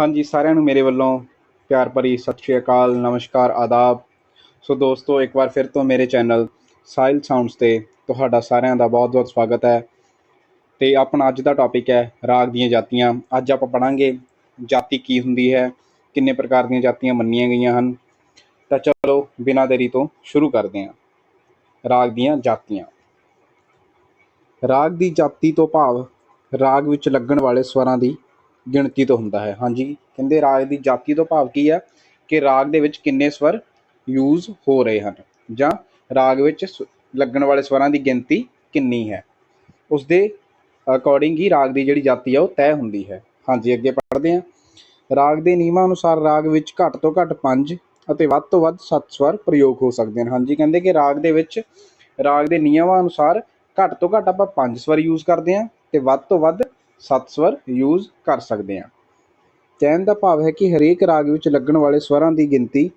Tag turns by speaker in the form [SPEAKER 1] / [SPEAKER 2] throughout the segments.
[SPEAKER 1] ਹਾਂਜੀ, ਸਾਰਿਆਂ ਨੂੰ ਮੇਰੇ ਵੱਲੋਂ ਪਿਆਰ ਭਰੀ ਸਤਿ ਸ਼੍ਰੀ ਅਕਾਲ, ਨਮਸਕਾਰ, ਆਦਾਬ। ਸੋ ਦੋਸਤੋ, ਇੱਕ ਵਾਰ ਫਿਰ ਤੋਂ ਮੇਰੇ ਚੈਨਲ ਸਾਇਲ ਸਾਊਂਡਸ ਤੇ ਤੁਹਾਡਾ ਸਾਰਿਆਂ ਦਾ ਬਹੁਤ-ਬਹੁਤ ਸਵਾਗਤ ਹੈ। ਤੇ ਆਪਣਾ ਅੱਜ ਦਾ ਟੌਪਿਕ ਹੈ ਰਾਗ ਦੀਆਂ ਜਾਤੀਆਂ। ਅੱਜ ਆਪਾਂ ਪੜਾਂਗੇ ਜਾਤੀ ਕੀ ਹੁੰਦੀ ਹੈ, ਕਿੰਨੇ ਪ੍ਰਕਾਰ ਦੀਆਂ ਜਾਤੀਆਂ ਮੰਨੀਆਂ ਗਈਆਂ ਹਨ। ਤਾਂ ਚਲੋ, ਬਿਨਾਂ ਦੇਰੀ ਤੋਂ ਸ਼ੁਰੂ ਕਰਦੇ ਹਾਂ। ਰਾਗ ਦੀਆਂ ਜਾਤੀਆਂ। ਰਾਗ ਦੀ ਜਾਤੀ ਤੋਂ ਭਾਵ ਰਾਗ ਵਿੱਚ ਲੱਗਣ ਵਾਲੇ ਸਵਰਾਂ ਦੀ ਗਿਣਤੀ ਤੋਂ ਹੁੰਦਾ ਹੈ। ਹਾਂਜੀ, ਕਹਿੰਦੇ ਰਾਗ ਦੀ ਜਾਤੀ ਤੋਂ ਭਾਵ ਕੀ ਆ ਕਿ ਰਾਗ ਦੇ ਵਿੱਚ ਕਿੰਨੇ ਸਵਰ ਯੂਜ਼ ਹੋ ਰਹੇ ਹਨ ਜਾਂ ਰਾਗ ਵਿੱਚ ਸ- ਲੱਗਣ ਵਾਲੇ ਸਵਰਾਂ ਦੀ ਗਿਣਤੀ ਕਿੰਨੀ ਹੈ। ਉਸ ਦੇ ਅਕੋਰਡਿੰਗ ਹੀ ਰਾਗ ਦੀ ਜਿਹੜੀ ਜਾਤੀ ਆ ਉਹ ਤੈਅ ਹੁੰਦੀ ਹੈ। ਹਾਂਜੀ, ਅੱਗੇ ਪੜ੍ਹਦੇ ਹਾਂ। ਰਾਗ ਦੇ ਨਿਯਮਾਂ ਅਨੁਸਾਰ ਰਾਗ ਵਿੱਚ ਘੱਟ ਤੋਂ ਘੱਟ 5 ਅਤੇ ਵੱਧ ਤੋਂ ਵੱਧ 7 ਸਵਰ ਪ੍ਰਯੋਗ ਹੋ ਸਕਦੇ ਹਨ। ਹਾਂਜੀ, ਕਹਿੰਦੇ ਕਿ ਰਾਗ ਦੇ ਵਿੱਚ ਰਾਗ ਦੇ ਨਿਯਮਾਂ ਅਨੁਸਾਰ ਘੱਟ ਤੋਂ ਘੱਟ ਆਪਾਂ 5 ਸਵਰ ਯੂਜ਼ ਕਰਦੇ ਹਾਂ ਤੇ ਵੱਧ ਤੋਂ ਵੱਧ ਸੱਤ ਸਵਰ ਯੂਜ਼ ਕਰ ਸਕਦੇ ਹਾਂ। ਕਹਿਣ ਦਾ ਭਾਵ ਹੈ ਕਿ ਹਰੇਕ ਰਾਗ ਵਿੱਚ ਲੱਗਣ ਵਾਲੇ ਸਵਰਾਂ ਦੀ ਗਿਣਤੀ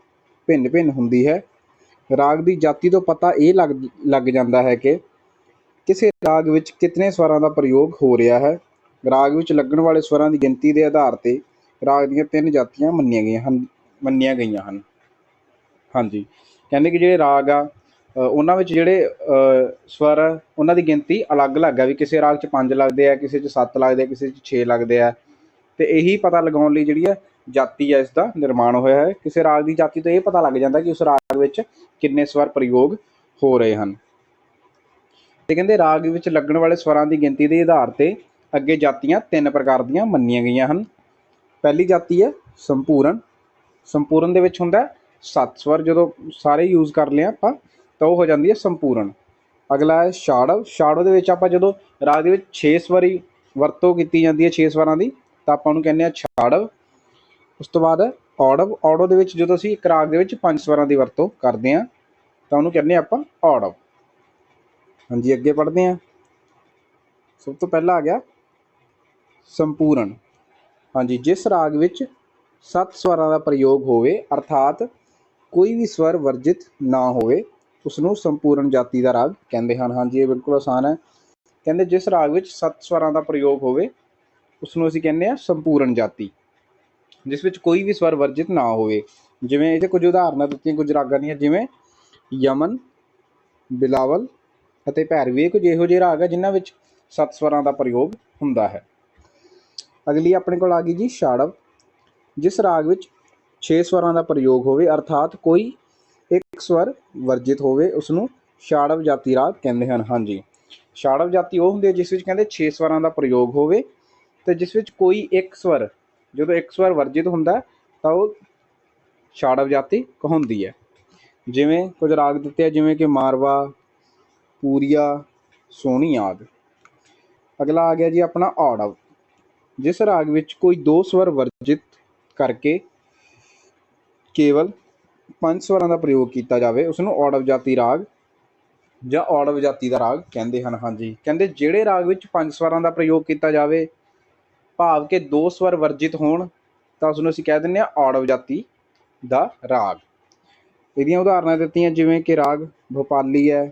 [SPEAKER 1] ਭਿੰਨ-ਭਿੰਨ ਹੁੰਦੀ ਹੈ। ਰਾਗ ਦੀ ਜਾਤੀ ਤੋਂ ਪਤਾ ਇਹ ਲੱਗ ਲੱਗ ਜਾਂਦਾ ਹੈ ਕਿ ਕਿਸੇ ਰਾਗ ਵਿੱਚ ਕਿਤਨੇ ਸਵਰਾਂ ਦਾ ਪ੍ਰਯੋਗ ਹੋ ਰਿਹਾ ਹੈ। ਰਾਗ ਵਿੱਚ ਲੱਗਣ ਵਾਲੇ ਸਵਰਾਂ ਦੀ ਗਿਣਤੀ ਦੇ ਆਧਾਰ ਤੇ ਰਾਗ ਦੀਆਂ ਤਿੰਨ ਜਾਤੀਆਂ ਮੰਨੀਆਂ ਗਈਆਂ ਹਨ, ਮੰਨੀਆਂ ਗਈਆਂ ਹਨ। ਹਾਂਜੀ। ਕਹਿੰਦੇ ਕਿ ਜਿਹੜੇ ਰਾਗ ਆ ਉਹਨਾਂ ਵਿੱਚ ਜਿਹੜੇ ਸਵਰ, ਉਹਨਾਂ ਦੀ ਗਿਣਤੀ ਅਲੱਗ-ਅਲੱਗ ਹੈ ਵੀ ਕਿਸੇ ਰਾਗ 'ਚ 5 ਲੱਗਦੇ ਆ, ਕਿਸੇ 'ਚ 7 ਲੱਗਦੇ ਆ, ਕਿਸੇ 'ਚ 6 ਲੱਗਦੇ ਆ। ਤੇ ਇਹੀ ਪਤਾ ਲਗਾਉਣ ਲਈ ਜਿਹੜੀ ਆ ਜਾਤੀ ਹੈ ਇਸ ਦਾ ਨਿਰਮਾਣ ਹੋਇਆ ਹੈ। ਕਿਸੇ ਰਾਗ ਦੀ ਜਾਤੀ ਤੋਂ ਇਹ ਪਤਾ ਲੱਗ ਜਾਂਦਾ ਕਿ ਉਸ ਰਾਗ ਵਿੱਚ ਕਿੰਨੇ ਸਵਰ ਪ੍ਰਯੋਗ ਹੋ ਰਹੇ ਹਨ। ਤੇ ਕਹਿੰਦੇ ਰਾਗ ਵਿੱਚ ਲੱਗਣ ਵਾਲੇ ਸਵਰਾਂ ਦੀ ਗਿਣਤੀ ਦੇ ਆਧਾਰ ਤੇ ਅੱਗੇ ਜਾਤੀਆਂ ਤਿੰਨ ਪ੍ਰਕਾਰ ਦੀਆਂ ਮੰਨੀਆਂ ਗਈਆਂ ਹਨ। ਪਹਿਲੀ ਜਾਤੀ ਹੈ ਸੰਪੂਰਨ। ਸੰਪੂਰਨ ਦੇ ਵਿੱਚ ਹੁੰਦਾ ਸੱਤ ਸਵਰ, ਜਦੋਂ ਸਾਰੇ ਯੂਜ਼ ਕਰ ਲਿਆ ਆਪਾਂ ਤਾਂ ਉਹ ਹੋ ਜਾਂਦੀ ਹੈ ਸੰਪੂਰਨ। ਅਗਲਾ ਹੈ ਛਾੜਵ ਛਾੜਵ ਦੇ ਵਿੱਚ ਆਪਾਂ ਜਦੋਂ ਰਾਗ ਦੇ ਵਿੱਚ 6 ਸਵਰੀ ਵਰਤੋਂ ਕੀਤੀ ਜਾਂਦੀ ਹੈ 6 ਸਵਰਾਂ ਦੀ, ਤਾਂ ਆਪਾਂ ਉਹਨੂੰ ਕਹਿੰਦੇ ਆ ਛਾੜਵ। ਉਸ ਤੋਂ ਬਾਅਦ ਔੜਵ। ਔੜਵ ਦੇ ਵਿੱਚ ਜਦੋਂ ਅਸੀਂ ਇੱਕ ਰਾਗ ਦੇ ਵਿੱਚ ਪੰਜ ਸਵਰਾਂ ਦੀ ਵਰਤੋਂ ਕਰਦੇ ਹਾਂ, ਤਾਂ ਉਹਨੂੰ ਕਹਿੰਦੇ ਆਪਾਂ ਔੜਵ। ਹਾਂਜੀ, ਅੱਗੇ ਪੜ੍ਹਦੇ ਹਾਂ। ਸਭ ਤੋਂ ਪਹਿਲਾਂ ਆ ਗਿਆ ਸੰਪੂਰਨ। ਹਾਂਜੀ, ਜਿਸ ਰਾਗ ਵਿੱਚ ਸੱਤ ਸਵਰਾਂ ਦਾ ਪ੍ਰਯੋਗ ਹੋਵੇ, ਅਰਥਾਤ ਕੋਈ ਵੀ ਸਵਰ ਵਰਜਿਤ ਨਾ ਹੋਵੇ ਉਸ ਨੂੰ ਸੰਪੂਰਨ ਜਾਤੀ ਦਾ ਰਾਗ ਕਹਿੰਦੇ ਹਨ। ਹਾਂਜੀ, ਇਹ ਬਿਲਕੁਲ ਆਸਾਨ ਹੈ। ਕਹਿੰਦੇ ਜਿਸ ਰਾਗ ਵਿੱਚ ਸੱਤ ਸਵਰਾਂ ਦਾ ਪ੍ਰਯੋਗ ਹੋਵੇ ਉਸ ਨੂੰ ਅਸੀਂ ਕਹਿੰਦੇ ਆ ਸੰਪੂਰਨ ਜਾਤੀ, ਜਿਸ ਵਿੱਚ ਕੋਈ ਵੀ ਸਵਰ ਵਰਜਿਤ ਨਾ ਹੋਵੇ। ਜਿਵੇਂ ਇਹਦੇ ਕੁਝ ਉਦਾਹਰਨਾਂ ਦਿੱਤੀਆਂ, ਕੁਝ ਰਾਗਾਂ ਦੀਆਂ, ਜਿਵੇਂ ਯਮਨ, ਬਿਲਾਵਲ ਅਤੇ ਭੈਰਵੀ। ਕੁਝ ਇਹੋ ਜਿਹੇ ਰਾਗ ਹੈ ਜਿਨ੍ਹਾਂ ਵਿੱਚ ਸੱਤ ਸਵਰਾਂ ਦਾ ਪ੍ਰਯੋਗ ਹੁੰਦਾ ਹੈ। ਅਗਲੀ ਆਪਣੇ ਕੋਲ ਆ ਗਈ ਜੀ, ਛਾੜਵ। ਜਿਸ ਰਾਗ ਵਿੱਚ 6 ਸਵਰਾਂ ਦਾ ਪ੍ਰਯੋਗ ਹੋਵੇ, ਅਰਥਾਤ ਕੋਈ ਇੱਕ ਸਵਰ ਵਰਜਿਤ ਹੋਵੇ ਉਸ ਨੂੰ ਛਾੜਵ ਜਾਤੀ ਰਾਗ ਕਹਿੰਦੇ ਹਨ। ਹਾਂਜੀ। ਛਾੜਵ ਜਾਤੀ ਉਹ ਹੁੰਦੀ ਹੈ ਜਿਸ ਵਿੱਚ ਕਹਿੰਦੇ 6 ਸਵਰਾਂ ਦਾ ਪ੍ਰਯੋਗ ਹੋਵੇ ਤੇ ਜਿਸ ਵਿੱਚ ਕੋਈ ਇੱਕ ਸਵਰ, ਜਦੋਂ ਇੱਕ ਸਵਰ ਵਰਜਿਤ ਹੁੰਦਾ, ਤਾਂ ਉਹ ਛਾੜਵ ਜਾਤੀ ਕਹਾਉਂਦੀ ਹੈ। ਜਿਵੇਂ ਕੁਝ ਰਾਗ ਦਿੱਤੇ ਆ, ਜਿਵੇਂ ਕਿ ਮਾਰਵਾ, ਪੂਰੀਆ, ਸੋਹਣੀ ਆਦਿ। ਅਗਲਾ ਆ ਗਿਆ ਜੀ ਆਪਣਾ ਔੜਵ ਜਿਸ ਰਾਗ ਵਿੱਚ ਕੋਈ ਦੋ ਸਵਰ ਵਰਜਿਤ ਕਰਕੇ ਕੇਵਲ ਪੰਜ ਸਵਰਾਂ ਦਾ ਪ੍ਰਯੋਗ ਕੀਤਾ ਜਾਵੇ ਉਸ ਨੂੰ ਔੜਵ ਜਾਤੀ ਰਾਗ ਜਾਂ ਔੜਵ ਜਾਤੀ ਦਾ ਰਾਗ ਕਹਿੰਦੇ ਹਨ, ਹਾਂਜੀ। ਕਹਿੰਦੇ ਜਿਹੜੇ ਰਾਗ ਵਿੱਚ ਪੰਜ ਸਵਰਾਂ ਦਾ ਪ੍ਰਯੋਗ ਕੀਤਾ ਜਾਵੇ, ਭਾਵ ਕਿ ਦੋ ਸਵਰ ਵਰਜਿਤ ਹੋਣ, ਤਾਂ ਉਸ ਨੂੰ ਅਸੀਂ ਕਹਿ ਦਿੰਦੇ ਹਾਂ ਔੜਵ ਜਾਤੀ ਦਾ ਰਾਗ। ਇਹਦੀਆਂ ਉਦਾਹਰਨਾਂ ਦਿੱਤੀਆਂ, ਜਿਵੇਂ ਕਿ ਰਾਗ ਭੋਪਾਲੀ ਹੈ,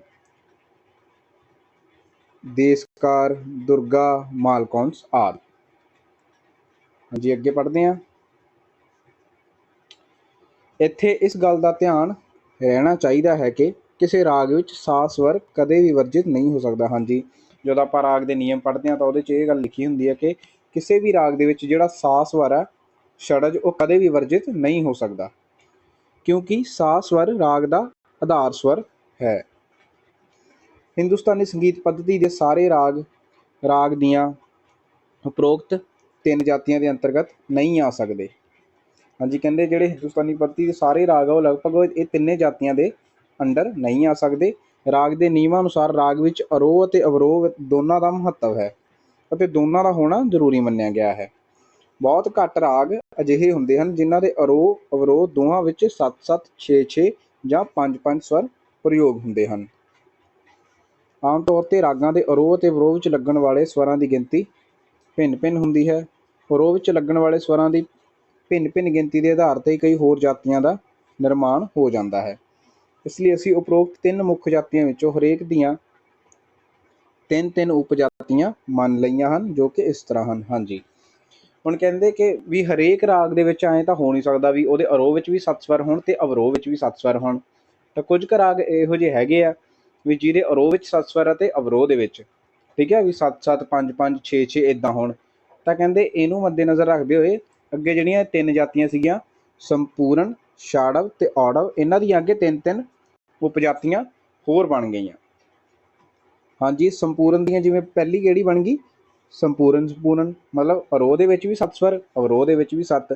[SPEAKER 1] ਦੇਸਕਾਰ, ਦੁਰਗਾ, ਮਾਲਕੌਂਸ ਆਦਿ। ਹਾਂਜੀ, ਅੱਗੇ ਪੜ੍ਹਦੇ ਹਾਂ। ਇੱਥੇ ਇਸ ਗੱਲ ਦਾ ਧਿਆਨ ਰਹਿਣਾ ਚਾਹੀਦਾ ਹੈ ਕਿ ਕਿਸੇ ਰਾਗ ਵਿੱਚ ਸਾ ਸਵਰ ਕਦੇ ਵੀ ਵਰਜਿਤ ਨਹੀਂ ਹੋ ਸਕਦਾ। ਹਾਂਜੀ, ਜਦੋਂ ਆਪਾਂ ਰਾਗ ਦੇ ਨਿਯਮ ਪੜ੍ਹਦੇ ਹਾਂ ਤਾਂ ਉਹਦੇ 'ਚ ਇਹ ਗੱਲ ਲਿਖੀ ਹੁੰਦੀ ਹੈ ਕਿ ਕਿਸੇ ਵੀ ਰਾਗ ਦੇ ਵਿੱਚ ਜਿਹੜਾ ਸਾ ਸਵਰ ਹੈ ਛੜਜ ਉਹ ਕਦੇ ਵੀ ਵਰਜਿਤ ਨਹੀਂ ਹੋ ਸਕਦਾ। ਕਿਉਂਕਿ ਸਾ ਸਵਰ ਰਾਗ ਦਾ ਆਧਾਰ ਸਵਰ ਹੈ। ਹਿੰਦੁਸਤਾਨੀ ਸੰਗੀਤ ਪੱਧਤੀ ਦੇ ਸਾਰੇ ਰਾਗ ਰਾਗ ਦੀਆਂ ਉਪਰੋਕਤ ਤਿੰਨ ਜਾਤੀਆਂ ਦੇ ਅੰਤਰਗਤ ਨਹੀਂ ਆ ਸਕਦੇ। ਹਾਂਜੀ, ਕਹਿੰਦੇ ਜਿਹੜੇ ਹਿੰਦੁਸਤਾਨੀ ਪੱਧਤੀ ਦੇ ਸਾਰੇ ਰਾਗ ਆ, ਉਹ ਲਗਭਗ ਇਹ ਤਿੰਨੇ ਜਾਤੀਆਂ ਦੇ ਅੰਡਰ ਨਹੀਂ ਆ ਸਕਦੇ। ਰਾਗ ਦੇ ਨਿਯਮਾਂ ਅਨੁਸਾਰ ਰਾਗ ਵਿੱਚ ਅਰੋਹ ਅਤੇ ਅਵਰੋਹ ਦੋਨਾਂ ਦਾ ਮਹੱਤਵ ਹੈ ਅਤੇ ਦੋਨਾਂ ਦਾ ਹੋਣਾ ਜ਼ਰੂਰੀ ਮੰਨਿਆ ਗਿਆ ਹੈ। ਬਹੁਤ ਘੱਟ ਰਾਗ ਅਜਿਹੇ ਹੁੰਦੇ ਹਨ ਜਿਨ੍ਹਾਂ ਦੇ ਅਰੋਹ, ਅਵਰੋਹ ਦੋਹਾਂ ਵਿੱਚ 7-7 6-6 ਜਾਂ 5-5 ਸਵਰ ਪ੍ਰਯੋਗ ਹੁੰਦੇ ਹਨ। ਆਮ ਤੌਰ ਤੇ ਰਾਗਾਂ ਦੇ ਅਰੋਹ ਅਤੇ ਅਵਰੋਹ ਵਿੱਚ ਲੱਗਣ ਵਾਲੇ ਸਵਰਾਂ ਦੀ ਗਿਣਤੀ ਭਿੰਨ-ਭਿੰਨ ਹੁੰਦੀ ਹੈ। ਅਰੋਹ ਵਿੱਚ ਲੱਗਣ ਵਾਲੇ ਸਵਰਾਂ ਦੀ ਭਿੰਨ-ਭਿੰਨ ਗਿਣਤੀ ਦੇ ਆਧਾਰ ਤੇ ਕਈ ਹੋਰ ਜਾਤੀਆਂ ਦਾ ਨਿਰਮਾਣ ਹੋ ਜਾਂਦਾ ਹੈ। ਇਸ ਲਈ ਅਸੀਂ ਉਪਰੋਕਤ ਤਿੰਨ ਮੁੱਖ ਜਾਤੀਆਂ ਵਿੱਚੋਂ ਹਰੇਕ ਦੀਆਂ ਤਿੰਨ ਤਿੰਨ ਉਪਜਾਤੀਆਂ ਮੰਨ ਲਈਆਂ ਹਨ, ਜੋ ਕਿ ਇਸ ਤਰ੍ਹਾਂ ਹਨ। ਹਾਂਜੀ। ਹੁਣ ਕਹਿੰਦੇ ਕਿ ਵੀ ਹਰੇਕ ਰਾਗ ਦੇ ਵਿੱਚ ਐਂ ਤਾਂ ਹੋ ਨਹੀਂ ਸਕਦਾ ਵੀ ਉਹਦੇ ਅਰੋਹ ਵਿੱਚ ਵੀ ਸੱਤ ਸਵਰ ਹੋਣ ਤੇ ਅਵਰੋਹ ਵਿੱਚ ਵੀ ਸੱਤ ਸਵਰ ਹੋਣ। ਤਾਂ ਕੁਝ ਕੁ ਰਾਗ ਇਹੋ ਜਿਹੇ ਹੈਗੇ ਆ ਵੀ ਜਿਹਦੇ ਅਰੋਹ ਵਿੱਚ ਸੱਤ ਸਵਰ ਅਤੇ ਅਵਰੋਹ ਦੇ ਵਿੱਚ। ਠੀਕ ਹੈ? ਵੀ 7 7 5 5 6 6 ਇਦਾਂ ਹੋਣ। ਤਾਂ ਕਹਿੰਦੇ ਇਹਨੂੰ ਮੱਦੇਨਜ਼ਰ ਰੱਖਦੇ ਹੋਏ ਅੱਗੇ ਜਿਹੜੀਆਂ ਤਿੰਨ ਜਾਤੀਆਂ ਸੀਗੀਆਂ, ਸੰਪੂਰਨ, ਛਾੜਵ ਤੇ ਔੜਵ, ਇਹਨਾਂ ਦੀਆਂ ਅੱਗੇ ਤਿੰਨ ਤਿੰਨ ਉਪਜਾਤੀਆਂ ਹੋਰ ਬਣ ਗਈਆਂ। ਹਾਂਜੀ, ਸੰਪੂਰਨ ਦੀਆਂ ਜਿਵੇਂ ਪਹਿਲੀ ਕਿਹੜੀ ਬਣ ਗਈ? ਸੰਪੂਰਨ ਸੰਪੂਰਨ, ਮਤਲਬ ਅਰੋਹ ਦੇ ਵਿੱਚ ਵੀ ਸੱਤ ਸਵਰ, ਅਵਰੋਹ ਦੇ ਵਿੱਚ ਵੀ ਸੱਤ।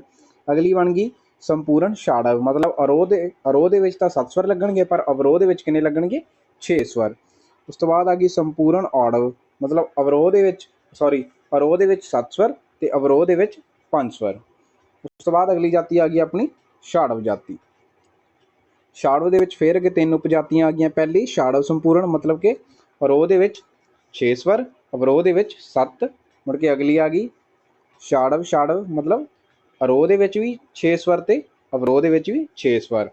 [SPEAKER 1] ਅਗਲੀ ਬਣ ਗਈ ਸੰਪੂਰਨ, ਛਾੜਵ, ਮਤਲਬ ਅਰੋਹ ਦੇ ਅਰੋਹ ਦੇ ਵਿੱਚ ਤਾਂ ਸੱਤ ਸਵਰ ਲੱਗਣਗੇ, ਪਰ ਅਵਰੋਹ ਦੇ ਵਿੱਚ ਕਿੰਨੇ ਲੱਗਣਗੇ? 6 ਸਵਰ। ਉਸ ਤੋਂ ਬਾਅਦ ਆ ਗਈ ਸੰਪੂਰਨ, ਔੜਵ, ਮਤਲਬ ਅਵਰੋਹ ਦੇ ਵਿੱਚ ਸੌਰੀ ਅਰੋਹ ਦੇ ਵਿੱਚ ਸੱਤ ਸਵਰ ਤੇ ਅਵਰੋਹ ਦੇ ਵਿੱਚ ਪੰਜ ਸਵਰ। ਉਸ ਤੋਂ ਬਾਅਦ ਅਗਲੀ ਜਾਤੀ ਆ ਗਈ ਆਪਣੀ ਛਾੜਵ ਜਾਤੀ। ਛਾੜਵ ਦੇ ਵਿੱਚ ਫੇਰ ਅੱਗੇ ਤਿੰਨ ਉਪਜਾਤੀਆਂ ਆ ਗਈਆਂ। ਪਹਿਲੀ ਛਾੜਵ ਸੰਪੂਰਨ, ਮਤਲਬ ਕਿ ਅਰੋਹ ਦੇ ਵਿੱਚ 6 ਸਵਰ, ਅਵਰੋਹ ਦੇ ਵਿੱਚ 7 ਮੁੜ ਕੇ ਅਗਲੀ ਆ ਗਈ ਛਾੜਵ। ਛਾੜਵ ਮਤਲਬ ਅਰੋਹ ਦੇ ਵਿੱਚ ਵੀ 6 ਸਵਰ ਤੇ ਅਵਰੋਹ ਦੇ ਵਿੱਚ ਵੀ 6 ਸਵਰ।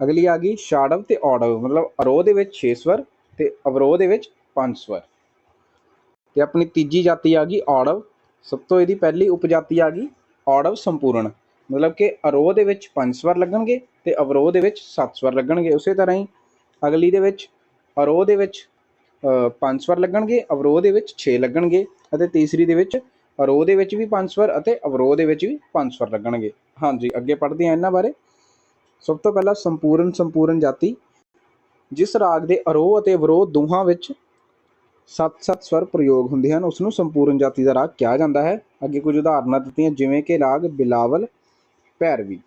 [SPEAKER 1] ਅਗਲੀ ਆ ਗਈ ਛਾੜਵ ਤੇ ਔੜਵ, ਮਤਲਬ ਅਰੋਹ ਦੇ ਵਿੱਚ 6 ਸਵਰ ਤੇ ਅਵਰੋਹ ਦੇ ਵਿੱਚ 5 ਸਵਰ। ਤੇ ਆਪਣੀ ਤੀਜੀ ਜਾਤੀ ਆ ਗਈ ਔੜਵ। ਸਭ ਤੋਂ ਇਹਦੀ ਪਹਿਲੀ ਉਪਜਾਤੀ ਆ ਗਈ ਔੜਵ ਸੰਪੂਰਨ ਮਤਲਬ ਕਿ ਅਰੋਹ ਦੇ ਵਿੱਚ ਪੰਜ ਸਵਰ ਲੱਗਣਗੇ ਤੇ ਅਵਰੋਹ ਦੇ ਵਿੱਚ ਸੱਤ ਸਵਰ ਲੱਗਣਗੇ। ਉਸੇ ਤਰ੍ਹਾਂ ਹੀ ਅਗਲੀ ਦੇ ਵਿੱਚ ਅਰੋਹ ਦੇ ਵਿੱਚ ਪੰਜ ਸਵਰ ਲੱਗਣਗੇ, ਅਵਰੋਹ ਦੇ ਵਿੱਚ 6 ਲੱਗਣਗੇ ਅਤੇ ਤੀਸਰੀ ਦੇ ਵਿੱਚ ਅਰੋਹ ਦੇ ਵਿੱਚ ਵੀ ਪੰਜ ਸਵਰ ਅਤੇ ਅਵਰੋਹ ਦੇ ਵਿੱਚ ਵੀ ਪੰਜ ਸਵਰ ਲੱਗਣਗੇ। ਹਾਂਜੀ, ਅੱਗੇ ਪੜ੍ਹਦੇ ਹਾਂ ਇਹਨਾਂ ਬਾਰੇ। ਸਭ ਤੋਂ ਪਹਿਲਾਂ ਸੰਪੂਰਨ ਸੰਪੂਰਨ ਜਾਤੀ। ਜਿਸ ਰਾਗ ਦੇ ਅਰੋਹ ਅਤੇ ਅਵਰੋਹ ਦੋਹਾਂ ਵਿੱਚ 7-7 ਸਵਰ ਪ੍ਰਯੋਗ ਹੁੰਦੇ ਹਨ ਉਸ ਨੂੰ ਸੰਪੂਰਨ ਜਾਤੀ ਦਾ ਰਾਗ ਕਿਹਾ ਜਾਂਦਾ ਹੈ। ਅੱਗੇ ਕੁਝ ਉਦਾਹਰਨਾਂ ਦਿੱਤੀਆਂ, ਜਿਵੇਂ ਕਿ ਰਾਗ ਬਿਲਾਵਲ, ਭੈਰਵੀ।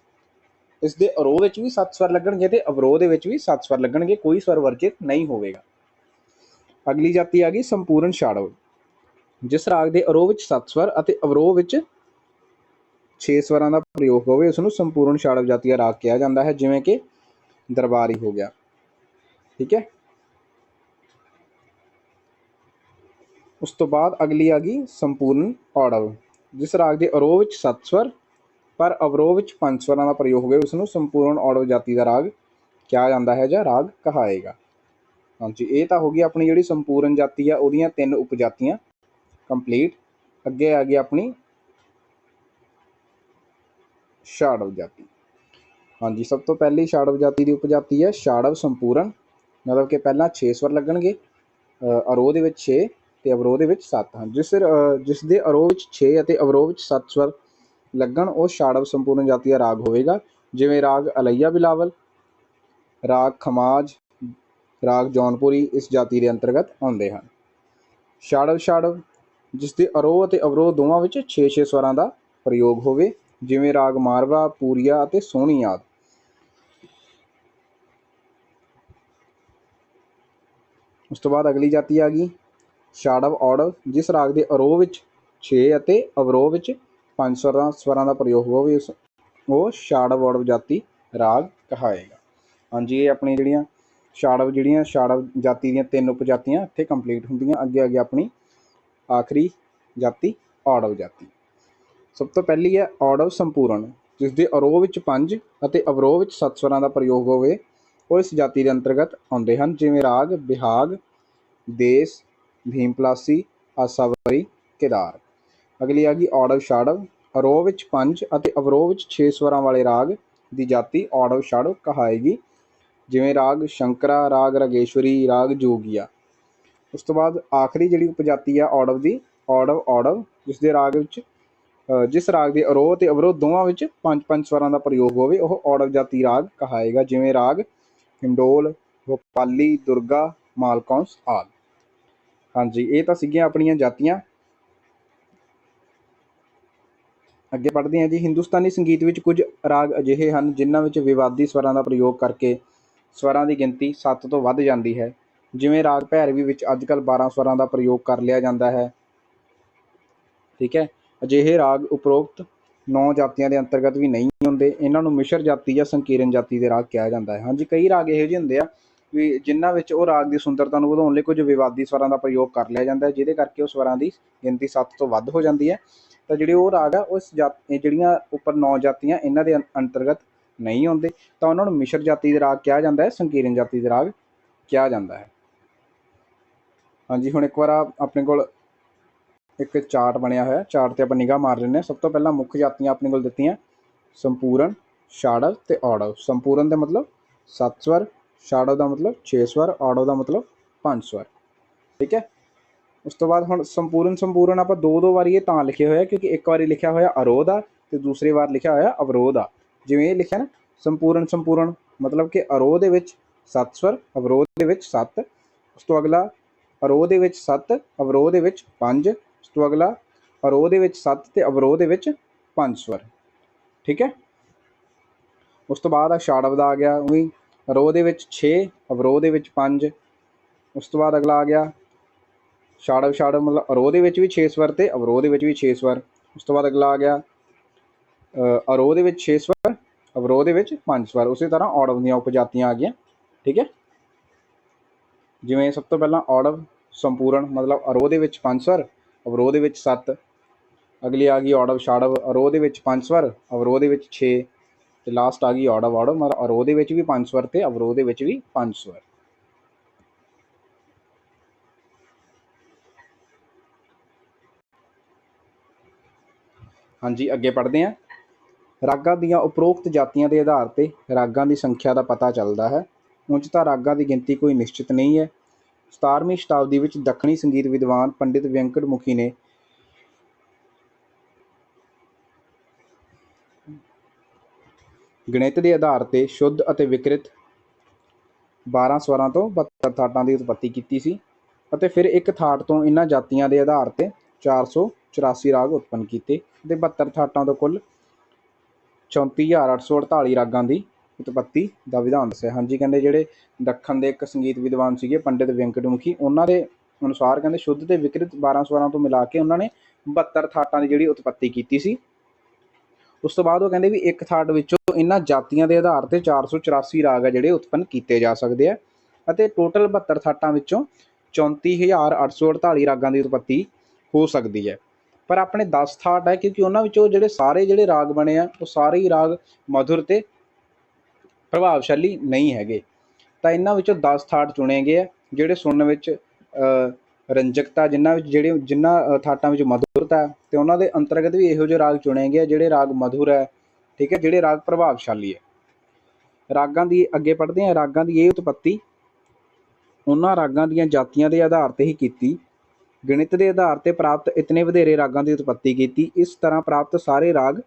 [SPEAKER 1] ਇਸ ਦੇ ਅਰੋਹ ਵਿੱਚ ਵੀ ਸੱਤ ਸਵਰ ਲੱਗਣਗੇ ਤੇ ਅਵਰੋਹ ਦੇ ਵਿੱਚ ਵੀ ਸੱਤ ਸਵਰ ਲੱਗਣਗੇ, ਕੋਈ ਸਵਰ ਵਰਜਿਤ ਨਹੀਂ ਹੋਵੇਗਾ। ਅਗਲੀ ਜਾਤੀ ਆ ਗਈ ਸੰਪੂਰਨ ਛਾੜਵ ਜਿਸ ਰਾਗ ਦੇ ਅਰੋਹ ਵਿੱਚ ਸੱਤ ਸਵਰ ਅਤੇ ਅਵਰੋਹ ਵਿੱਚ 6 ਸਵਰਾਂ ਦਾ ਪ੍ਰਯੋਗ ਹੋਵੇ ਉਸ ਨੂੰ ਸੰਪੂਰਨ ਛਾੜਵ ਜਾਤੀ ਦਾ ਰਾਗ ਕਿਹਾ ਜਾਂਦਾ ਹੈ, ਜਿਵੇਂ ਕਿ ਦਰਬਾਰੀ ਹੋ ਗਿਆ। ਠੀਕ ਹੈ? ਉਸ ਤੋਂ ਬਾਅਦ ਅਗਲੀ ਆ ਗਈ ਸੰਪੂਰਨ ਔੜਵ ਜਿਸ ਰਾਗ ਦੇ ਅਰੋਹ ਵਿੱਚ 7 ਸਵਰ, ਪਰ ਅਵਰੋਹ ਵਿੱਚ 5 ਸਵਰਾਂ ਦਾ ਪ੍ਰਯੋਗ ਹੋਵੇ ਉਸ ਨੂੰ ਸੰਪੂਰਨ ਔੜਵ ਜਾਤੀ ਦਾ ਰਾਗ ਕਿਹਾ ਜਾਂਦਾ ਹੈ ਜਾਂ ਰਾਗ ਕਹਾਏਗਾ। ਹਾਂਜੀ, ਇਹ ਤਾਂ ਹੋ ਗਈ ਆਪਣੀ ਜਿਹੜੀ ਸੰਪੂਰਨ ਜਾਤੀ ਆ, ਉਹਦੀਆਂ ਤਿੰਨ ਉਪਜਾਤੀਆਂ ਕੰਪਲੀਟ ਅੱਗੇ ਆ ਗਈ ਆਪਣੀ ਛਾੜਵ ਜਾਤੀ। ਹਾਂਜੀ, ਸਭ ਤੋਂ ਪਹਿਲੀ ਛਾੜਵ ਜਾਤੀ ਦੀ ਉਪਜਾਤੀ ਹੈ ਛਾੜਵ ਸੰਪੂਰਨ, ਮਤਲਬ ਕਿ ਪਹਿਲਾਂ 6 ਸਵਰ ਲੱਗਣਗੇ ਅਰੋਹ ਦੇ ਵਿੱਚ 6 ਤੇ ਅਵਰੋਹ ਦੇ ਵਿੱਚ 7 ਹਨ। ਜਿਸ ਅ, ਜਿਸ ਦੇ ਅਰੋਹ ਵਿੱਚ 6 ਅਤੇ ਅਵਰੋਹ ਵਿੱਚ 7 ਸਵਰ ਲੱਗਣ ਉਹ ਛਾੜਵ ਸੰਪੂਰਨ ਜਾਤੀ ਦਾ ਰਾਗ ਹੋਵੇਗਾ ਜਿਵੇਂ ਰਾਗ ਅਲਈਆ ਬਿਲਾਵਲ ਰਾਗ ਖਮਾਜ ਰਾਗ ਜੌਨਪੁਰੀ ਇਸ ਜਾਤੀ ਦੇ ਅੰਤਰਗਤ ਆਉਂਦੇ ਹਨ। ਛਾੜਵ ਛਾੜਵ ਜਿਸ ਦੇ ਅਰੋਹ ਅਤੇ ਅਵਰੋਹ ਦੋਵਾਂ ਵਿੱਚ 6-6 ਸਵਰਾਂ ਦਾ ਪ੍ਰਯੋਗ ਹੋਵੇ ਜਿਵੇਂ ਰਾਗ ਮਾਰਵਾ ਪੂਰੀਆ ਅਤੇ ਸੋਹਣੀ ਆਦਿ। ਉਸ ਤੋਂ ਬਾਅਦ ਅਗਲੀ ਜਾਤੀ ਆ ਗਈ। ਛਾੜਵ ਔੜਵ ਜਿਸ ਰਾਗ ਦੇ ਅਰੋਹ ਵਿੱਚ 6 ਅਤੇ ਅਵਰੋਹ ਵਿੱਚ 5 ਸਵਰਾਂ ਸਵਰਾਂ ਦਾ ਪ੍ਰਯੋਗ ਹੋਵੇ ਉਸ ਉਹ ਛਾੜਵ ਔੜਵ ਜਾਤੀ ਰਾਗ ਕਹਾਏਗਾ। ਹਾਂਜੀ, ਇਹ ਆਪਣੀ ਜਿਹੜੀਆਂ ਛਾੜਵ ਜਿਹੜੀਆਂ ਛਾੜਵ ਜਾਤੀ ਦੀਆਂ ਤਿੰਨ ਉਪਜਾਤੀਆਂ ਇੱਥੇ ਕੰਪਲੀਟ ਹੁੰਦੀਆਂ। ਅੱਗੇ ਅੱਗੇ ਆਪਣੀ ਆਖਰੀ ਜਾਤੀ ਔੜਵ ਜਾਤੀ। ਸਭ ਤੋਂ ਪਹਿਲੀ ਹੈ ਔੜਵ ਸੰਪੂਰਨ, ਜਿਸ ਦੇ ਅਰੋਹ ਵਿੱਚ 5 ਅਤੇ ਅਵਰੋਹ ਵਿੱਚ 7 ਸਵਰਾਂ ਦਾ ਪ੍ਰਯੋਗ ਹੋਵੇ, ਉਹ ਇਸ ਜਾਤੀ ਦੇ ਅੰਤਰਗਤ ਆਉਂਦੇ ਹਨ, ਜਿਵੇਂ ਰਾਗ ਵਿਹਾਗ ਦੇਸ ਭੀਮਪਲਾਸੀ, ਆਸਾਵਰੀ, ਕੇਦਾਰ। ਅਗਲੀ ਆ ਗਈ ਔੜਵ ਛਾੜਵ ਅਰੋਹ ਵਿੱਚ 5 ਅਤੇ ਅਵਰੋਹ ਵਿੱਚ 6 ਸਵਰਾਂ ਵਾਲੇ ਰਾਗ ਦੀ ਜਾਤੀ ਔੜਵ ਛਾੜਵ ਕਹਾਏਗੀ। ਜਿਵੇਂ ਰਾਗ ਸ਼ੰਕਰਾ, ਰਾਗ ਰਾਗੇਸ਼ਵਰੀ, ਰਾਗ ਜੋਗੀਆ। ਉਸ ਤੋਂ ਬਾਅਦ ਆਖਰੀ ਜਿਹੜੀ ਉਪਜਾਤੀ ਆ ਔੜਵ ਦੀ ਔੜਵ ਔੜਵ ਜਿਸ ਦੇ ਰਾਗ ਵਿੱਚ ਜਿਸ ਰਾਗ ਦੇ ਅਰੋਹ ਤੇ ਅਵਰੋਹ ਦੋਵਾਂ ਵਿੱਚ ਪੰਜ ਪੰਜ ਸਵਰਾਂ ਦਾ ਪ੍ਰਯੋਗ ਹੋਵੇ, ਉਹ ਔੜਵ ਜਾਤੀ ਰਾਗ ਕਹਾਏਗਾ। ਜਿਵੇਂ ਰਾਗ, ਹਿੰਡੋਲ, ਗੋਪਾਲੀ, ਦੁਰਗਾ, ਮਾਲਕੌਂਸ ਆਦਿ। ਹਾਂਜੀ, ਇਹ ਤਾਂ ਸੀਗੀਆਂ ਆਪਣੀਆਂ ਜਾਤੀਆਂ। ਅੱਗੇ ਪੜ੍ਹਦੇ ਹਾਂ ਜੀ, ਹਿੰਦੁਸਤਾਨੀ ਸੰਗੀਤ ਵਿੱਚ ਕੁਝ ਰਾਗ ਅਜਿਹੇ ਹਨ ਜਿਨ੍ਹਾਂ ਵਿੱਚ ਵਿਵਾਦੀ ਸਵਰਾਂ ਦਾ ਪ੍ਰਯੋਗ ਕਰਕੇ ਸਵਰਾਂ ਦੀ ਗਿਣਤੀ 7 ਤੋਂ ਵੱਧ ਜਾਂਦੀ ਹੈ। ਜਿਵੇਂ ਰਾਗ ਭੈਰਵੀ ਵਿੱਚ ਅੱਜਕੱਲ 12 ਸਵਰਾਂ ਦਾ ਪ੍ਰਯੋਗ ਕਰ ਲਿਆ ਜਾਂਦਾ ਹੈ। ਠੀਕ ਹੈ, ਅਜਿਹੇ ਰਾਗ ਉਪਰੋਕਤ ਨੌ ਜਾਤੀਆਂ ਦੇ ਅੰਤਰਗਤ ਵੀ ਨਹੀਂ ਹੁੰਦੇ। ਇਹਨਾਂ ਨੂੰ ਮਿਸ਼ਰ ਜਾਤੀ ਜਾਂ ਸੰਕੀਰਨ ਜਾਤੀ ਦੇ ਰਾਗ ਕਿਹਾ ਜਾਂਦਾ ਹੈ। ਹਾਂਜੀ, ਕਈ ਰਾਗ ਇਹੋ ਜਿਹੇ ਹੁੰਦੇ ਆ ਵੀ ਜਿਨ੍ਹਾਂ ਵਿੱਚ ਉਹ ਰਾਗ ਦੀ ਸੁੰਦਰਤਾ ਨੂੰ ਵਧਾਉਣ ਲਈ ਕੁਝ ਵਿਵਾਦੀ ਸਵਰਾਂ ਦਾ ਪ੍ਰਯੋਗ ਕਰ ਲਿਆ ਜਾਂਦਾ ਹੈ, ਜਿਹਦੇ ਕਰਕੇ ਉਹ ਸਵਰਾਂ ਦੀ ਗਿਣਤੀ 7 ਤੋਂ ਵੱਧ ਹੋ ਜਾਂਦੀ ਹੈ। ਤਾਂ ਜਿਹੜੇ ਉਹ ਰਾਗ ਆ, ਉਹ ਇਸ ਜਿਹੜੀਆਂ ਉੱਪਰ ਨੌ ਜਾਤੀਆਂ, ਇਹਨਾਂ ਦੇ ਅੰ- ਅੰਤਰਗਤ ਨਹੀਂ ਆਉਂਦੇ। ਤਾਂ ਉਹਨਾਂ ਨੂੰ ਮਿਸ਼ਰ ਜਾਤੀ ਦੇ ਰਾਗ ਕਿਹਾ ਜਾਂਦਾ ਹੈ, ਸੰਕੀਰਨ ਜਾਤੀ ਦੇ ਰਾਗ ਕਿਹਾ ਜਾਂਦਾ ਹੈ। ਹਾਂਜੀ, ਹੁਣ ਇੱਕ ਵਾਰ ਆਪਣੇ ਕੋਲ ਇੱਕ ਚਾਰਟ ਬਣਿਆ ਹੋਇਆ। ਚਾਰਟ ਤੇ ਆਪਾਂ ਨਿਗਾਹ ਮਾਰ ਲੈਂਦੇ ਹਾਂ। ਸਭ ਤੋਂ ਪਹਿਲਾਂ ਮੁੱਖ ਜਾਤੀਆਂ ਆਪਣੇ ਕੋਲ ਦਿੱਤੀਆਂ। ਸੰਪੂਰਨ, ਛਾੜਵ ਤੇ ਔੜਵ। ਸੰਪੂਰਨ ਦਾ ਮਤਲਬ ਸੱਤ ਸਵਰ ਛਾੜਵ ਦਾ ਮਤਲਬ 6 ਸਵਰ ਔੜਵ ਦਾ ਮਤਲਬ 5 ਸਵਰ ਠੀਕ ਹੈ ਉਸ ਤੋਂ ਬਾਅਦ ਹੁਣ ਸੰਪੂਰਨ ਸੰਪੂਰਨ ਆਪਾਂ ਦੋ ਦੋ ਵਾਰੀ ਇਹ ਤਾਂ ਲਿਖੇ ਹੋਇਆ ਕਿਉਂਕਿ ਇੱਕ ਵਾਰੀ ਲਿਖਿਆ ਹੋਇਆ ਅਰੋਧ ਆ ਤੇ ਦੂਸਰੀ ਵਾਰ ਲਿਖਿਆ ਹੋਇਆ ਅਵਰੋਧ ਆ ਜਿਵੇਂ ਇਹ ਲਿਖਿਆ ਨਾ ਸੰਪੂਰਨ ਸੰਪੂਰਨ ਮਤਲਬ ਕਿ ਅਰੋਧ ਦੇ ਵਿੱਚ 7 ਸਵਰ ਅਵਰੋਧ ਦੇ ਵਿੱਚ 7 ਉਸ ਤੋਂ ਅਗਲਾ ਅਰੋਧ ਦੇ ਵਿੱਚ 7 ਅਵਰੋਧ ਦੇ ਵਿੱਚ 5 ਉਸ ਤੋਂ ਅਗਲਾ ਅਰੋਧ ਦੇ ਵਿੱਚ 7 ਤੇ ਅਵਰੋਧ ਦੇ ਵਿੱਚ 5 ਸਵਰ ਠੀਕ ਹੈ ਉਸ ਤੋਂ ਬਾਅਦ ਆ ਛਾੜਵ ਦਾ ਆ ਗਿਆ ਉਹੀ ਅਰੋਧ ਦੇ ਵਿੱਚ 6 ਅਵਰੋਹ ਦੇ ਵਿੱਚ 5 ਉਸ ਤੋਂ ਬਾਅਦ ਅਗਲਾ ਆ ਗਿਆ ਛਾੜਵ ਛਾੜਵ ਮਤਲਬ ਅਰੋਹ ਦੇ ਵਿੱਚ ਵੀ 6 ਸਵਰ ਤੇ ਅਵਰੋਹ ਦੇ ਵਿੱਚ ਵੀ 6 ਸਵਰ ਉਸ ਤੋਂ ਬਾਅਦ ਅਗਲਾ ਆ ਗਿਆ ਅਰੋਹ ਦੇ ਵਿੱਚ 6 ਸਵਰ ਅਵਰੋਹ ਦੇ ਵਿੱਚ 5 ਸਵਰ ਉਸੇ ਤਰ੍ਹਾਂ ਔੜਵ ਦੀਆਂ ਉਪਜਾਤੀਆਂ ਆ ਗਈਆਂ ਠੀਕ ਹੈ ਜਿਵੇਂ ਸਭ ਤੋਂ ਪਹਿਲਾਂ ਔੜਵ ਸੰਪੂਰਨ ਮਤਲਬ ਅਰੋਹ ਦੇ ਵਿੱਚ 5 ਸਵਰ ਅਵਰੋਹ ਦੇ ਵਿੱਚ 7 ਅਗਲੀ ਆ ਗਈ ਔੜਵ ਛਾੜਵ ਅਰੋਹ ਦੇ ਵਿੱਚ 5 ਸਵਰ ਅਵਰੋਹ ਦੇ ਵਿੱਚ 6 ਤੇ ਲਾਸਟ ਆ ਗਈ ਔੜਵ ਔੜਵ ਮਤਲਬ ਅਰੋਧ ਦੇ ਵਿੱਚ ਵੀ ਪੰਜ ਸਵਰ ਤੇ ਅਵਰੋਹ ਦੇ ਵਿੱਚ ਵੀ ਪੰਜ ਸਵਰ। ਹਾਂਜੀ, ਅੱਗੇ ਪੜ੍ਹਦੇ ਹਾਂ। ਰਾਗਾਂ ਦੀਆਂ ਉਪਰੋਕਤ ਜਾਤੀਆਂ ਦੇ ਆਧਾਰ ਤੇ ਰਾਗਾਂ ਦੀ ਸੰਖਿਆ ਦਾ ਪਤਾ ਚੱਲਦਾ ਹੈ। ਉਂਝ ਤਾਂ ਰਾਗਾਂ ਦੀ ਗਿਣਤੀ ਕੋਈ ਨਿਸ਼ਚਿਤ ਨਹੀਂ ਹੈ। 17ਵੀਂ ਸ਼ਤਾਬਦੀ ਵਿੱਚ ਦੱਖਣੀ ਸੰਗੀਤ ਵਿਦਵਾਨ ਪੰਡਿਤ ਵੈਂਕਟ ਮੁਖੀ ਨੇ ਗਣਿਤ ਦੇ ਆਧਾਰ ਤੇ ਸ਼ੁੱਧ ਅਤੇ ਵਿਕਰਿਤ 12 ਸਵਰਾਂ ਤੋਂ 72 ਥਾਟਾਂ ਦੀ ਉਤਪਤੀ ਕੀਤੀ ਸੀ ਅਤੇ ਫਿਰ ਇੱਕ ਥਾਟ ਤੋਂ ਇਹਨਾਂ ਜਾਤੀਆਂ ਦੇ ਆਧਾਰ ਤੇ 484 ਰਾਗ ਉਤਪੰਨ ਕੀਤੇ ਅਤੇ 72 ਥਾਟਾਂ ਤੋਂ ਕੁੱਲ 34848 ਰਾਗਾਂ ਦੀ ਉਤਪਤੀ ਦਾ ਵਿਧਾਨ ਦੱਸਿਆ। ਹਾਂਜੀ, ਕਹਿੰਦੇ ਜਿਹੜੇ ਦੱਖਣ ਦੇ ਇੱਕ ਸੰਗੀਤ ਵਿਦਵਾਨ ਸੀਗੇ, ਪੰਡਿਤ ਵੈਂਕਟਮੁਖੀ, ਉਹਨਾਂ ਦੇ ਅਨੁਸਾਰ ਕਹਿੰਦੇ ਸ਼ੁੱਧ ਤੇ ਵਿਕਰਿਤ 12 ਸਵਰਾਂ ਤੋਂ ਮਿਲਾ ਕੇ ਉਹਨਾਂ ਨੇ 72 ਥਾਟਾਂ ਦੀ ਜਿਹੜੀ ਉਤਪਤੀ ਕੀਤੀ ਸੀ ਉਸ ਤੋਂ ਬਾਅਦ ਉਹ ਕਹਿੰਦੇ ਵੀ ਇੱਕ ਥਾਟ ਵਿੱਚੋਂ ਇਹਨਾਂ ਜਾਤੀਆਂ ਦੇ ਆਧਾਰ ਤੇ 484 ਰਾਗ ਆ ਜਿਹੜੇ ਉਤਪੰਨ ਕੀਤੇ ਜਾ ਸਕਦੇ ਆ। ਅਤੇ ਟੋਟਲ 72 ਥਾਟਾਂ ਵਿੱਚੋਂ 34848 ਰਾਗਾਂ ਦੀ ਉਤਪਤੀ ਹੋ ਸਕਦੀ ਹੈ। ਪਰ ਆਪਣੇ 10 ਥਾਟ ਹੈ ਕਿਉਂਕਿ ਉਹਨਾਂ ਵਿੱਚੋਂ ਜਿਹੜੇ ਸਾਰੇ ਜਿਹੜੇ ਰਾਗ ਬਣੇ ਆ, ਉਹ ਸਾਰੇ ਹੀ ਰਾਗ ਮਧੁਰ ਤੇ ਪ੍ਰਭਾਵਸ਼ਾਲੀ ਨਹੀਂ ਹੈਗੇ। ਤਾਂ ਇਹਨਾਂ ਵਿੱਚੋਂ 10 ਥਾਟ ਚੁਣੇ ਗਏ ਆ, ਜਿਹੜੇ ਸੁਣਨ ਵਿੱਚ ਰੰਜਕਤਾ ਜਿਨ੍ਹਾਂ ਵਿੱਚ ਜਿਹੜੇ ਜਿਨ੍ਹਾਂ ਥਾਟਾਂ ਵਿੱਚ ਮਧੁਰਤਾ ਹੈ ਤੇ ਉਹਨਾਂ ਦੇ ਅੰਤਰਗਤ ਵੀ ਇਹੋ ਜਿਹੇ ਰਾਗ ਚੁਣੇ ਗਏ ਜਿਹੜੇ ਰਾਗ ਮਧੁਰ ਹੈ, ਠੀਕ ਹੈ, ਜਿਹੜੇ ਰਾਗ ਪ੍ਰਭਾਵਸ਼ਾਲੀ ਹੈ। ਰਾਗਾਂ ਦੀ ਅੱਗੇ ਪੜ੍ਹਦੇ ਹਾਂ, ਰਾਗਾਂ ਦੀ ਇਹ ਉਤਪਤੀ ਉਹਨਾਂ ਰਾਗਾਂ ਦੀਆਂ ਜਾਤੀਆਂ ਦੇ ਆਧਾਰ ਤੇ ਹੀ ਕੀਤੀ, ਗਣਿਤ ਦੇ ਆਧਾਰ ਤੇ ਪ੍ਰਾਪਤ ਇਤਨੇ ਵਧੇਰੇ ਰਾਗਾਂ ਦੀ ਉਤਪਤੀ ਕੀਤੀ, ਇਸ ਤਰ੍ਹਾਂ ਪ੍ਰਾਪਤ ਸਾਰੇ ਰਾਗ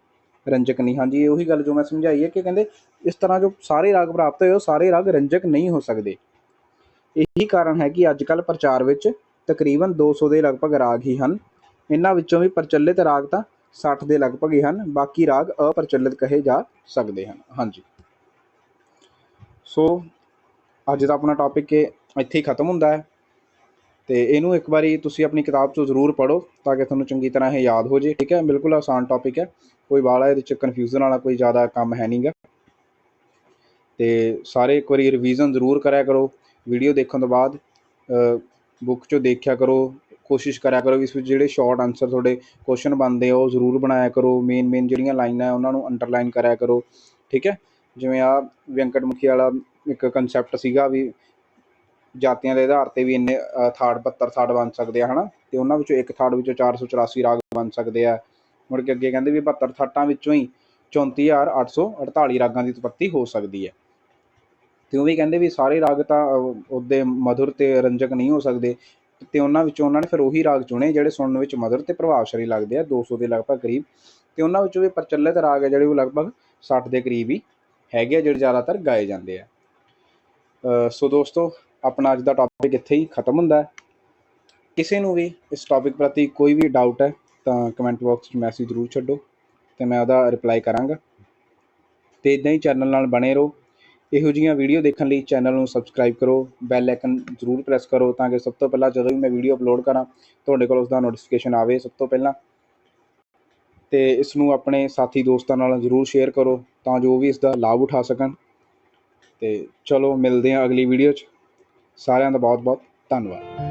[SPEAKER 1] ਰੰਜਕ ਨਹੀਂ। ਹਾਂਜੀ ਉਹੀ ਗੱਲ ਜੋ ਮੈਂ ਸਮਝਾਈ ਹੈ ਕਿ ਕਹਿੰਦੇ ਇਸ ਤਰ੍ਹਾਂ ਜੋ ਸਾਰੇ ਰਾਗ ਪ੍ਰਾਪਤ ਹੋਏ ਉਹ ਸਾਰੇ ਰਾਗ ਰੰਜਕ ਨਹੀਂ ਹੋ ਸਕਦੇ। ਇਹੀ ਕਾਰਨ ਹੈ ਕਿ ਅੱਜ ਕੱਲ ਪ੍ਰਚਾਰ ਵਿੱਚ ਤਕਰੀਬਨ 200 ਦੇ ਲਗਭਗ ਰਾਗ ਹੀ ਹਨ। ਇਹਨਾਂ ਵਿੱਚੋਂ ਵੀ ਪ੍ਰਚਲਿਤ ਰਾਗ ਤਾਂ 60 ਦੇ ਲਗਭਗ ਹੀ ਹਨ, ਬਾਕੀ ਰਾਗ ਅਪ੍ਰਚਲਿਤ ਕਹੇ ਜਾ ਸਕਦੇ ਹਨ। ਹਾਂਜੀ। ਸੋ, ਅੱਜ ਦਾ ਆਪਣਾ ਟੌਪਿਕ ਇੱਥੇ ਹੀ ਖਤਮ ਹੁੰਦਾ ਹੈ। ਤੇ ਇਹਨੂੰ ਇੱਕ ਵਾਰੀ ਤੁਸੀਂ ਆਪਣੀ ਕਿਤਾਬ 'ਚੋਂ ਜ਼ਰੂਰ ਪੜ੍ਹੋ ਤਾਂ ਕਿ ਤੁਹਾਨੂੰ ਚੰਗੀ ਤਰ੍ਹਾਂ ਇਹ ਯਾਦ ਹੋ ਜੇ। ਠੀਕ ਹੈ? ਬਿਲਕੁਲ ਆਸਾਨ ਟੌਪਿਕ ਹੈ। ਕੋਈ ਵਾਲਾ, ਇਹਦੇ 'ਚ ਕਨਫਿਊਜ਼ਨ ਵਾਲਾ ਕੋਈ ਜ਼ਿਆਦਾ ਕੰਮ ਹੈ ਨਹੀਂਗਾ ਤੇ ਸਾਰੇ ਇੱਕ ਵਾਰੀ ਰਿਵੀਜ਼ਨ ਜ਼ਰੂਰ ਕਰਿਆ ਕਰੋ। ਵੀਡੀਓ ਦੇਖਣ ਤੋਂ ਬਾਅਦ ਬੁੱਕ 'ਚੋਂ ਦੇਖਿਆ ਕਰੋ ਕੋਸ਼ਿਸ਼ ਕਰਿਆ ਕਰੋ ਵੀ ਇਸ ਵਿੱਚ ਜਿਹੜੇ ਸ਼ਾਰਟ ਆਨਸਰ ਤੁਹਾਡੇ ਕੁਐਸਚਨ ਬਣਦੇ ਆ ਉਹ ਜ਼ਰੂਰ ਬਣਾਇਆ ਕਰੋ। ਮੇਨ ਮੇਨ ਜਿਹੜੀਆਂ ਲਾਈਨਾਂ ਹੈ ਉਹਨਾਂ ਨੂੰ ਅੰਡਰਲਾਈਨ ਕਰਿਆ ਕਰੋ। ਠੀਕ ਹੈ? ਜਿਵੇਂ ਆ ਵੈਂਕਟ ਮੁਖੀ ਵਾਲਾ ਇੱਕ ਕਨਸੈਪਟ ਸੀਗਾ ਵੀ ਜਾਤੀਆਂ ਦੇ ਆਧਾਰ ਤੇ ਵੀ ਇੰਨੇ ਅ, ਥਾੜ 72 ਥਾੜ ਬਣ ਸਕਦੇ ਆ ਹਨਾ? ਤੇ ਉਹਨਾਂ ਵਿੱਚੋਂ ਇੱਕ ਥਾੜ ਵਿੱਚੋਂ 484 ਰਾਗ ਬਣ ਸਕਦੇ ਆ। ਮੁੜ ਕੇ ਅੱਗੇ ਕਹਿੰਦੇ ਵੀ 72 ਥਾਟਾਂ ਵਿੱਚੋਂ ਹੀ 34848 ਰਾਗਾਂ ਦੀ ਉਤਪਤੀ ਹੋ ਸਕਦੀ ਹੈ। ਤੇ ਉਹ ਵੀ ਕਹਿੰਦੇ ਵੀ ਸਾਰੇ ਰਾਗ ਤਾਂ ਉਹਦੇ ਮਧੁਰ ਤੇ ਰੰਜਕ ਨਹੀਂ ਹੋ ਸਕਦੇ। ਤੇ ਉਹਨਾਂ ਵਿੱਚੋਂ ਉਹਨਾਂ ਨੇ ਫਿਰ ਉਹੀ ਰਾਗ ਚੁਣੇ ਜਿਹੜੇ ਸੁਣਨ ਵਿੱਚ ਮਧੁਰ ਤੇ ਪ੍ਰਭਾਵਸ਼ਾਲੀ ਲੱਗਦੇ ਆ 200 ਦੇ ਲਗਭਗ ਕਰੀਬ। ਤੇ ਉਹਨਾਂ ਵਿੱਚੋਂ ਵੀ ਪ੍ਰਚਲਿਤ ਰਾਗ ਹੈ ਜਿਹੜੇ ਉਹ ਲਗਭਗ 60 ਦੇ ਕਰੀਬ ਹੀ ਹੈਗੇ ਆ, ਜਿਹੜੇ ਜ਼ਿਆਦਾਤਰ ਗਾਏ ਜਾਂਦੇ ਆ। ਸੋ ਦੋਸਤੋ, ਆਪਣਾ ਅੱਜ ਦਾ ਟੌਪਿਕ ਇੱਥੇ ਹੀ ਖਤਮ ਹੁੰਦਾ ਹੈ। ਕਿਸੇ ਨੂੰ ਵੀ ਇਸ ਟੌਪਿਕ ਪ੍ਰਤੀ ਕੋਈ ਵੀ ਡਾਊਟ ਹੈ, ਤਾਂ ਕਮੈਂਟ ਬਾਕਸ 'ਚ ਮੈਸੇਜ ਜ਼ਰੂਰ ਛੱਡੋ ਤੇ ਮੈਂ ਉਹਦਾ ਰਿਪਲਾਈ ਕਰਾਂਗਾ। ਤੇ ਇਦਾਂ ਹੀ ਚੈਨਲ ਨਾਲ ਬਣੇ ਰਹੋ। ਇਹੋ ਜਿਹੀਆਂ ਵੀਡੀਓ ਦੇਖਣ ਲਈ ਚੈਨਲ ਨੂੰ ਸਬਸਕ੍ਰਾਈਬ ਕਰੋ ਬੈਲ ਆਈਕਨ ਜ਼ਰੂਰ ਪ੍ਰੈਸ ਕਰੋ ਤਾਂ ਕਿ ਸਭ ਤੋਂ ਪਹਿਲਾਂ ਜਦੋਂ ਵੀ ਮੈਂ ਵੀਡੀਓ ਅਪਲੋਡ ਕਰਾਂ, ਤੁਹਾਡੇ ਕੋਲ ਉਸ ਦਾ ਨੋਟੀਫਿਕੇਸ਼ਨ ਆਵੇ ਸਭ ਤੋਂ ਪਹਿਲਾਂ। ਤੇ ਇਸ ਨੂੰ ਆਪਣੇ ਸਾਥੀ ਦੋਸਤਾਂ ਨਾਲ ਜ਼ਰੂਰ ਸ਼ੇਅਰ ਕਰੋ ਤਾਂ ਜੋ ਵੀ ਇਸ ਦਾ ਲਾਭ ਉਠਾ ਸਕਣ। ਤੇ ਚਲੋ ਮਿਲਦੇ ਹਾਂ ਅਗਲੀ ਵੀਡੀਓ 'ਚ। ਸਾਰਿਆਂ ਦਾ ਬਹੁਤ ਬਹੁਤ ਧੰਨਵਾਦ।